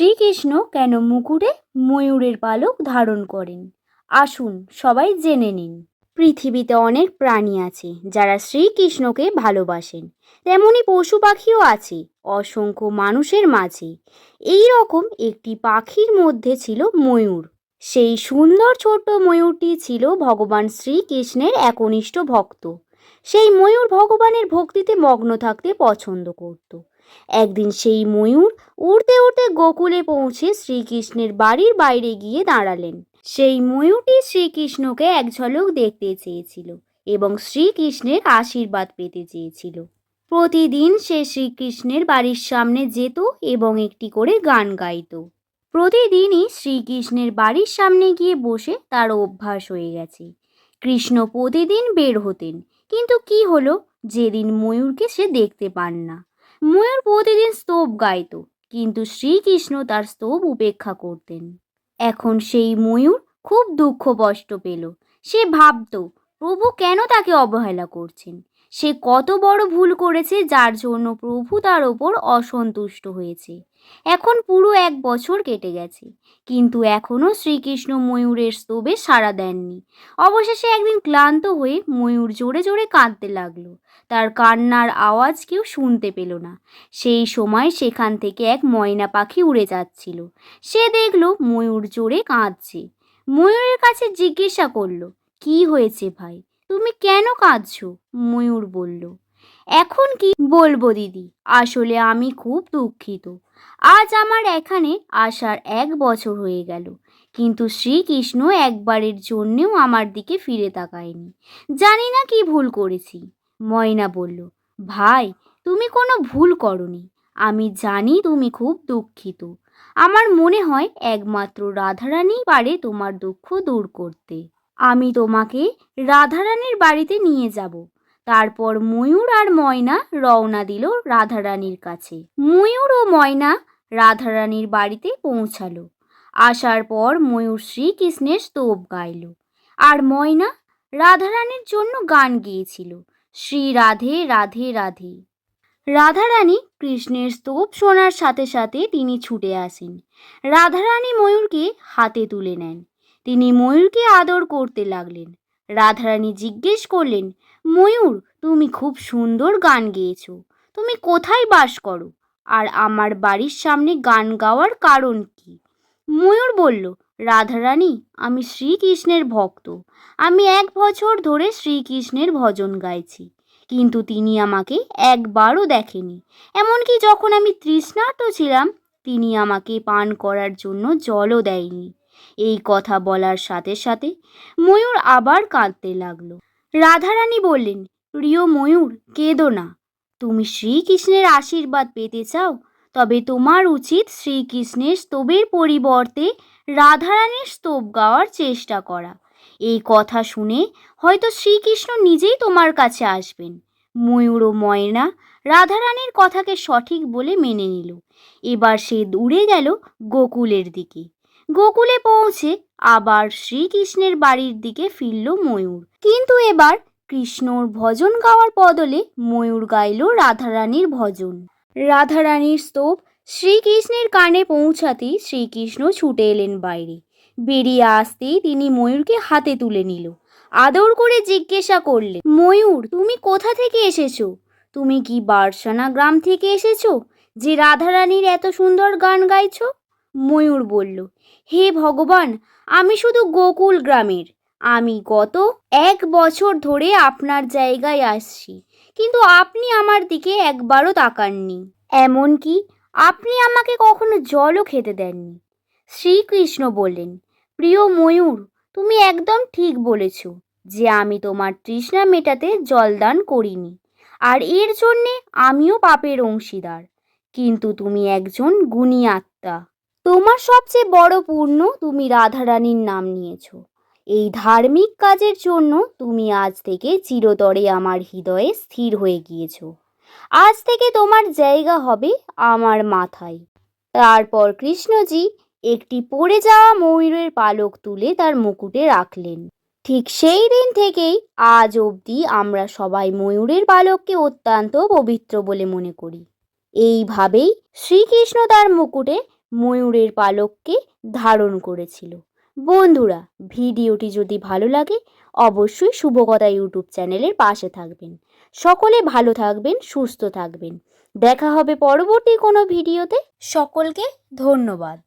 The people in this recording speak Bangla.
শ্রীকৃষ্ণ কেন মুকুটে ময়ূরের পালক ধারণ করেন? আসুন সবাই জেনে নিন। পৃথিবীতে অনেক প্রাণী আছে যারা শ্রীকৃষ্ণকে ভালোবাসেন। তেমনি পশু পাখিও আছে, অসংখ্য মানুষের মাঝে। এই রকম একটি পাখির মধ্যে ছিল ময়ূর। সেই সুন্দর ছোট্ট ময়ূরটি ছিল ভগবান শ্রীকৃষ্ণের একনিষ্ঠ ভক্ত। সেই ময়ূর ভগবানের ভক্তিতে মগ্ন থাকতে পছন্দ করত। একদিন সেই ময়ূর উড়তে উড়তে গোকুলে পৌঁছে শ্রীকৃষ্ণের বাড়ির বাইরে গিয়ে দাঁড়ালেন। সেই ময়ূরটি শ্রীকৃষ্ণকে এক ঝলক দেখতে চেয়েছিল এবং শ্রীকৃষ্ণের আশীর্বাদ পেতে চেয়েছিল। প্রতিদিন সে শ্রীকৃষ্ণের বাড়ির সামনে যেত এবং একটি করে গান গাইতো। প্রতিদিনই শ্রীকৃষ্ণের বাড়ির সামনে গিয়ে বসে তার অভ্যাস হয়ে গেছে। কৃষ্ণ প্রতিদিন বের হতেন, কিন্তু কি হলো? যেদিন ময়ূরকে সে দেখতে পান না। ময়ূর প্রতিদিন স্তোপ গাইত, কিন্তু শ্রীকৃষ্ণ তার স্তোপ উপেক্ষা করতেন। এখন সেই ময়ূর খুব দুঃখ কষ্ট পেল। সে ভাবত, প্রভু কেন তাকে অবহেলা করছেন? সে কত বড় ভুল করেছে যার জন্য প্রভু তার ওপর অসন্তুষ্ট হয়েছে। এখন পুরো এক বছর কেটে গেছে, কিন্তু এখনও শ্রীকৃষ্ণ ময়ূরের স্তবে সাড়া দেননি। অবশেষে একদিন ক্লান্ত হয়ে ময়ূর জোরে জোরে কাঁদতে লাগল। তার কান্নার আওয়াজ কেউ শুনতে পেল না। সেই সময় সেখান থেকে এক ময়না পাখি উড়ে যাচ্ছিল। সে দেখল ময়ূর জোরে কাঁদছে। ময়ূরের কাছে জিজ্ঞাসা করল, কি হয়েছে ভাই? তুমি কেন কাঁদছো? ময়ূর বলল। এখন কি বলব দিদি? আসলে আমি খুব দুঃখিত। আজ আমার এখানে আসার এক বছর হয়ে গেল। কিন্তু শ্রীকৃষ্ণ একবারের জন্যেও আমার দিকে ফিরে তাকায়নি। জানি না কি ভুল করেছি, ময়না বলল। ভাই, তুমি কোনো ভুল করনি। আমি জানি তুমি খুব দুঃখিত। আমার মনে হয় একমাত্র রাধারানী পারে তোমার দুঃখ দূর করতে। আমি তোমাকে রাধারানীর বাড়িতে নিয়ে যাব। তারপর ময়ূর আর ময়না রওনা দিল রাধারানীর কাছে। ময়ূর ও ময়না রাধারানীর বাড়িতে পৌঁছালো। আসার পর ময়ূর শ্রীকৃষ্ণের স্তব গাইল। আর ময়না রাধারানীর জন্য গান গেয়েছিল। শ্রী রাধে রাধে রাধে। রাধারানী কৃষ্ণের স্তব শোনার সাথে সাথে তিনি ছুটে আসেন। রাধারানী ময়ূরকে হাতে তুলে নেন। তিনি ময়ূরকে আদর করতে লাগলেন। রাধারানী জিজ্ঞেস করলেন, ময়ূর, তুমি খুব সুন্দর গান গেয়েছো। তুমি কোথায় বাস করো? আর আমার বাড়ির সামনে গান গাওয়ার কারণ কি? ময়ূর বলল, রাধারানী, আমি শ্রীকৃষ্ণের ভক্ত। আমি এক বছর ধরে শ্রীকৃষ্ণের ভজন গাইছি। কিন্তু তিনি আমাকে একবারও দেখেনি। এমনকি যখন আমি তৃষ্ণার্ত ছিলাম, তিনি আমাকে পান করার জন্য জলও দেয়নি। এই কথা বলার সাথে সাথে ময়ূর আবার কাঁদতে লাগল। রাধারানী বললেন, প্রিয় ময়ূর, কেঁদো না। তুমি শ্রীকৃষ্ণের আশীর্বাদ পেতে চাও, তবে তোমার উচিত শ্রীকৃষ্ণের স্তবের পরিবর্তে রাধারানীর স্তব গাওয়ার চেষ্টা করা। এই কথা শুনে হয়তো শ্রীকৃষ্ণ নিজেই তোমার কাছে আসবেন। ময়ূর ও ময়না রাধারানীর কথাকে সঠিক বলে মেনে নিল। এবার সে দূরে গেল গোকুলের দিকে। গোকুলে পৌঁছে আবার শ্রীকৃষ্ণের বাড়ির দিকে ফিরল ময়ূর। কিন্তু এবার কৃষ্ণর ভজন গাওয়ার বদলে ময়ূর গাইল রাধারানীর ভজন। রাধারানীর স্তব শ্রীকৃষ্ণের কানে পৌঁছাতেই শ্রীকৃষ্ণ ছুটে এলেন বাইরে। বেরিয়ে আসতেই তিনি ময়ূরকে হাতে তুলে নিল। আদর করে জিজ্ঞাসা করলে ময়ূর, তুমি কোথা থেকে এসেছ? তুমি কি বারসানা গ্রাম থেকে এসেছ? যে রাধারানীর এত সুন্দর গান গাইছো? ময়ূর বলল, হে ভগবান, আমি শুধু গোকুল গ্রামের। আমি গত এক বছর ধরে আপনার জায়গায় আসছি, কিন্তু আপনি আমার দিকে একবারও তাকাননি। এমনকি আপনি আমাকে কখনো জলও খেতে দেননি। শ্রীকৃষ্ণ বললেন, প্রিয় ময়ূর, তুমি একদম ঠিক বলেছ যে আমি তোমার তৃষ্ণা মেটাতে জলদান করিনি, আর এর জন্যে আমিও পাপের অংশীদার। কিন্তু তুমি একজন গুণী আত্মা। তোমার সবচেয়ে বড় পূর্ণ তুমি রাধারানীর নাম নিয়েছো। এই ধার্মিক কাজের জন্য তুমি আজ থেকে চিরতরে আমার হৃদয়ে স্থির হয়ে গিয়েছো। আজ থেকে তোমার জায়গা হবে আমার মাথায়। তারপর কৃষ্ণজি একটি পড়ে যাওয়া ময়ূরের পালক তুলে তার মুকুটে রাখলেন। ঠিক সেই দিন থেকেই আজ অবধি আমরা সবাই ময়ূরের পালককে অত্যন্ত পবিত্র বলে মনে করি। এইভাবেই শ্রীকৃষ্ণ তার মুকুটে ময়ূরের পালককে ধারণ করেছিল। বন্ধুরা, ভিডিওটি যদি ভালো লাগে, অবশ্যই শুভকথা ইউটিউব চ্যানেলের পাশে থাকবেন। সকলে ভালো থাকবেন, সুস্থ থাকবেন। দেখা হবে পরবর্তী কোনো ভিডিওতে। সকলকে ধন্যবাদ।